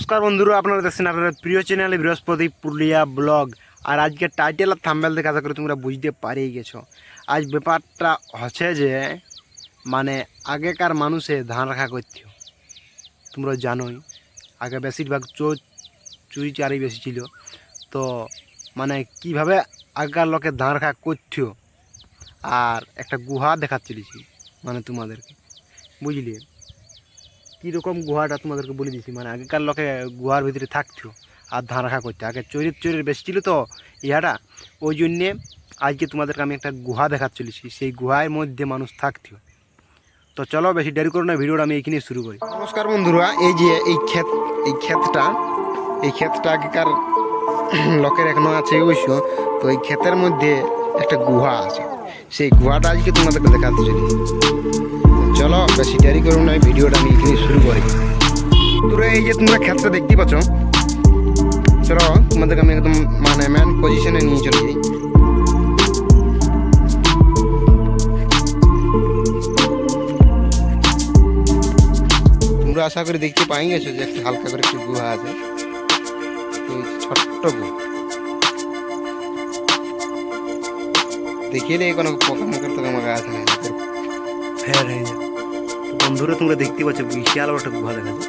নমস্কার বন্ধুরা, আপনারা দেখছেন আপনাদের প্রিয় চ্যানেলে বৃহস্পতি পুরুলিয়া ব্লগ। আর আজকে টাইটেল আর থাম্বেল দেখে আশা করি তোমরা বুঝতে পারিয়ে গেছো। আজ ব্যাপারটা হচ্ছে যে মানে আগেকার মানুষে ধান রাখা করত। তোমরা জানোই, আগে বেশিরভাগ চোর চুরি চারি বেশি ছিল। তো মানে কীভাবে আগেকার লোকে ধান রাখা করত, আর একটা গুহা দেখাচ্ছিলিছি মানে তোমাদেরকে। বুঝলি? কীরকম গুহাটা তোমাদেরকে বলে দিছি? মানে আগেকার লোকে গুহার ভিতরে থাকতো আর ধান রাখা করতে। আগে চৈরির চৈরির বেশি ছিল তো ইহাটা। ওই জন্যে আজকে তোমাদেরকে আমি একটা গুহা দেখাতে চলেছি। সেই গুহার মধ্যে মানুষ থাকতো। তো চলো বেশি দেরি করো না, ভিডিওটা আমি এইখানে শুরু করি। নমস্কার বন্ধুরা, এই যে এই ক্ষেত, এই ক্ষেতটা এই ক্ষেতটা আগেকার লোকের এখনও আছে অবশ্য, তো এই ক্ষেতের মধ্যে একটা গুহা আছে। সেই গুহাটা আজকে তোমাদেরকে দেখাতে চলেছি। চলো, বেশি দেরি করুন না ভিডিওটা আমি এখানে শুরু করি। তোরা এই যে তোমরা ক্ষেতটা দেখতে পাচ্ছ। চলো, তোমাদেরকে আমি একদম মানে ম্যান পজিশনে নিয়ে চলে যাই। তোমরা আশা করি দেখতে পাই গেছো যে একটা হালকা করে একটু গুহা আছে। ছোট্ট গুহা। দেখিয়ে নেই কোনো পোকা মোকার তো আমাকে আছে ফের হয়ে যায় বন্ধুরা, তোমরা দেখতে পাচ্ছ বিশাল একটা গুহা দেখা যায়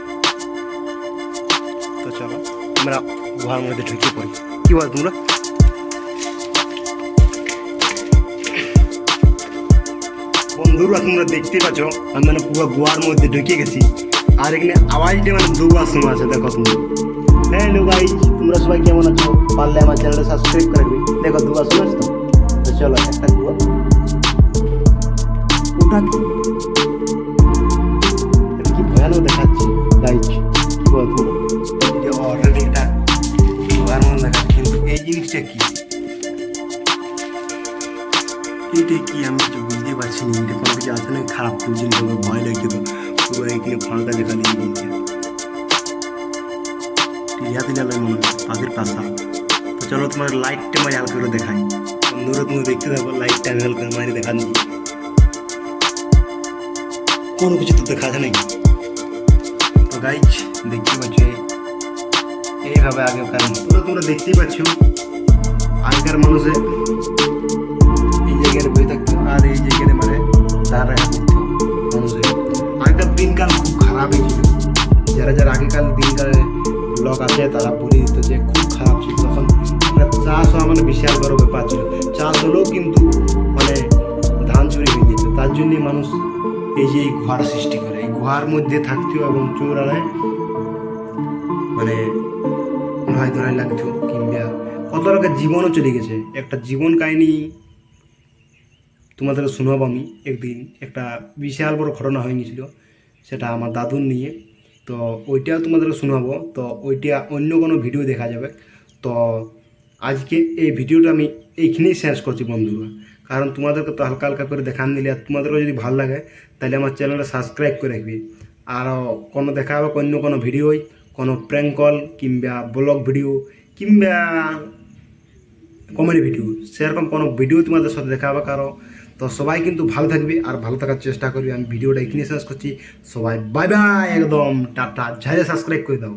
তো চলো, আমরা গুহার মধ্যে ঢুকে পড়ি। কি বল তোমরা? বন্ধুরা, তোমরা দেখতে পাচ্ছ, আমি মানে পুরো গুহার মধ্যে ঢুকে গেছি। আর এখানে আওয়াজটা মানে দুবার সময় আছে, দেখো তোমরা। হ্যালো গাইজ তোমরা সবাই কেমন আছো? পারলে আমার চ্যানেলটা সাবস্ক্রাইব করে দেখো দুবার শোনাস তো? তো চলো, একটা গুহা। ওটা কি ভয়ানক দেখাচ্ছে? গাইজ কি বলব? যে অলরেডি এটা গুহার দেখাচ্ছে কিন্তু এই জিনিসটা কি? এটা কি আমি কিছু বুঝতে পারছি না। এটা কোনো কিছু আছে খারাপ কোনো জিনিস আমার ভয় লাগছে তো। পুরো এখানে ফাঁকা দেখা নিয়ে গিয়েছে টিয়া দিলে মনে হয় পাখির পাশা। তো চলো তোমার লাইটটা মারি হালকা করে দেখাই। বন্ধুরা তুমি দেখতে থাকো লাইটটা আমি হালকা মারি কোনো কিছু তো দেখা যায় তো গাইজ দেখতে পাচ্ছ এইভাবে আগেকার তোমরা তোমরা দেখতেই পাচ্ছ। আগেকার মানুষে এই জায়গায় বই থাকতো আর এই জায়গায় মানে ধান মানুষের আগেকার দিনকাল খুব খারাপই ছিল। যারা যারা আগেকার দিনকালে লোক আছে তারা বলে দিত যে খুব খারাপ ছিল। তখন চাষ হওয়া মানে বিশাল বড় ব্যাপার ছিল। চাষ হলেও কিন্তু মানে ধান চুরি হয়ে যেত। তার জন্যই মানুষ এই যে এই গুহার সৃষ্টি করে, এই গুহার মধ্যে থাকতো এবং চোর চোরালায় মানে ধরাই ধরাই লাগতো কিংবা কত রকমের জীবনও চলে গেছে। একটা জীবন কাহিনী তোমাদের শোনাবো আমি একদিন। একটা বিশাল বড় ঘটনা হয়ে গেছিল, সেটা আমার দাদুর নিয়ে। তো ওইটাও তোমাদের শোনাবো। তো ওইটা অন্য কোনো ভিডিও দেখা যাবে। তো আজকে এই ভিডিওটা আমি এইখানেই শেষ করছি বন্ধুরা। কারণ তোমাদেরকে তো হালকা হালকা করে দেখান দিলে, আর তোমাদেরও যদি ভালো লাগে, তাহলে আমার চ্যানেলটা সাবস্ক্রাইব করে রাখবি। আর কোনো দেখা হবে, অন্য কোনো ভিডিওই, কোনো প্র্যাঙ্ক কল কিংবা ব্লগ ভিডিও কিংবা কমেডি ভিডিও সেরকম কোনো ভিডিও তোমাদের সাথে দেখা হবে কারও। তো সবাই কিন্তু ভালো থাকবে আর ভালো থাকার চেষ্টা করবে। আমি ভিডিওটা এখানে শেষ করছি। সবাই বাই বাই একদম টাটা। ঝাড়ে সাবস্ক্রাইব করে দাও।